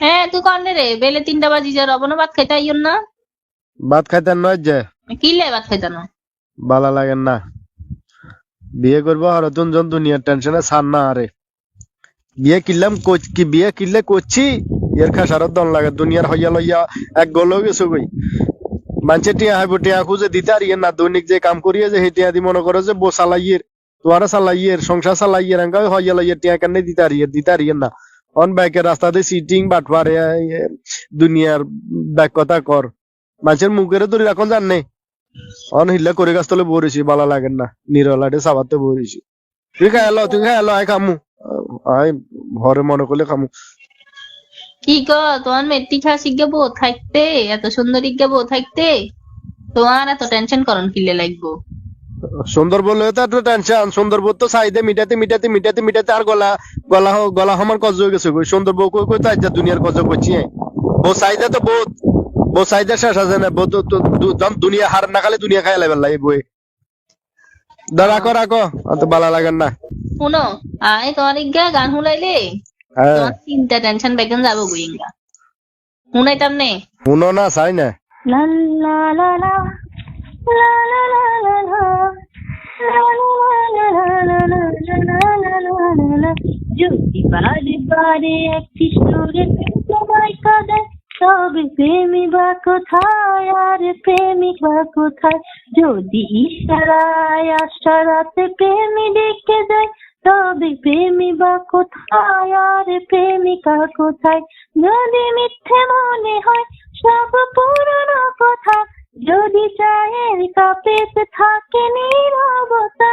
হ্যাঁ তুই কনে রে। বেলে তিনটা বাজি যা রবনা ভাত খাইতে আইয়ন না। ভাত খাইতেন নয় যে। কিলে ভাত খাইতে না? ভালো লাগে না। বিয়ে করব আর জন দুনিয়ার টেনশনে ছাড় না আরে। বিয়ে কিনলাম কি বিয়ে কিনলে করছি এর খাসারত দন লাগে দুনিয়ার হইয়া লইয়া এক গলো গেছো কই? মানুষের টিয়া হাইব টিয়া খুঁজে দিতে আর ইয়ে না। দৈনিক যে কাম করিয়ে যে সেই টিয়া দি মনে করো যে বো চালাইয়ের তোমার চালাইয়ের সংসার চালাইয়ের এঙ্কা হইয়া লইয়া টিয়া কেন দিতে আর ইয়ে দিতে আর ইয়ে না। অন বাইকের রাস্তাতে সিটিং বাটপারে দুনিয়ার ব্যাক কথা কর। মানুষের মুখের ধরে রাখন জানে অন হিল্লা করে গাছ তলে বরিছি ভালো লাগে না। নিরলাটে সাবাতে বরিছি তুই খাই এলো তুই খাই এলো আয় খামু। আয়, ঘরে মনে করলে খামু। কি গো, তোমার মেট্টি খা শিখে বউ থাকতে? এত সুন্দর বউ থাকতে? তোমার এত টেনশন করন কিলে লাগবো? সুন্দরবন তো টেনশন সুন্দরবন তো চাহিদা মিটাতে মিটাতে মিটাতে মিটাতে আর গলা গলা গলা আমার কজ হয়ে গেছে কই কই দুনিয়ার কজ করছি বউ তো বউ শেষ আছে না বউ তো দুনিয়া হার না খালে দুনিয়া খাই লাগবে বই রাখো অত লাগেন না শুনো আয় তোমার গান হুলাইলে টেনশন যাব শুনো না চাই না লা লা লা লা লা লা লা যদি বারে বারে একটি সুরে তোমায় কাঁদে তবে প্রেমী বা কোথায় আর প্রেমিক কোথায় যদি ইশারায় আশারাতে প্রেমী ডেকে যায় তবে প্রেমী বা কোথায় আর প্রেমিকা কোথায় যদি মিথ্যে মনে হয় সব পুরনো কথা যদি চায়ের কাপেতে থাকে নীরবতা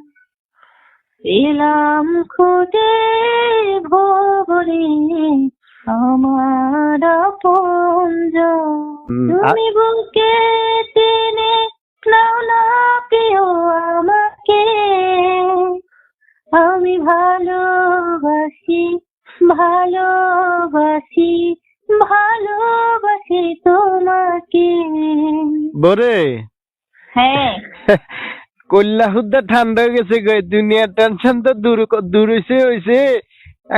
পেলাম খুঁজে ভবরে আমার আ- তুমি বুকে টেনে নাও না প্রিয় আমাকে। আমি ভালোবাসি ভালোবাসি ভালোবাসি তোমাকে। বরে। হ্যাঁ। কল্লা হুদ্দা ঠান্ডা হয়ে গেছে দুনিয়ার টেনশন তো দূর দূর হয়েছে হয়েছে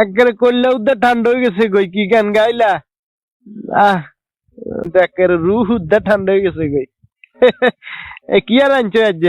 একবারে কল্যা উদ্ধার ঠান্ডা হয়ে গেছে গই কি গান গাইলা? আহ একবারে রু উদ্ধার ঠান্ডা হয়ে গেছে গই কি আর আনছো আজ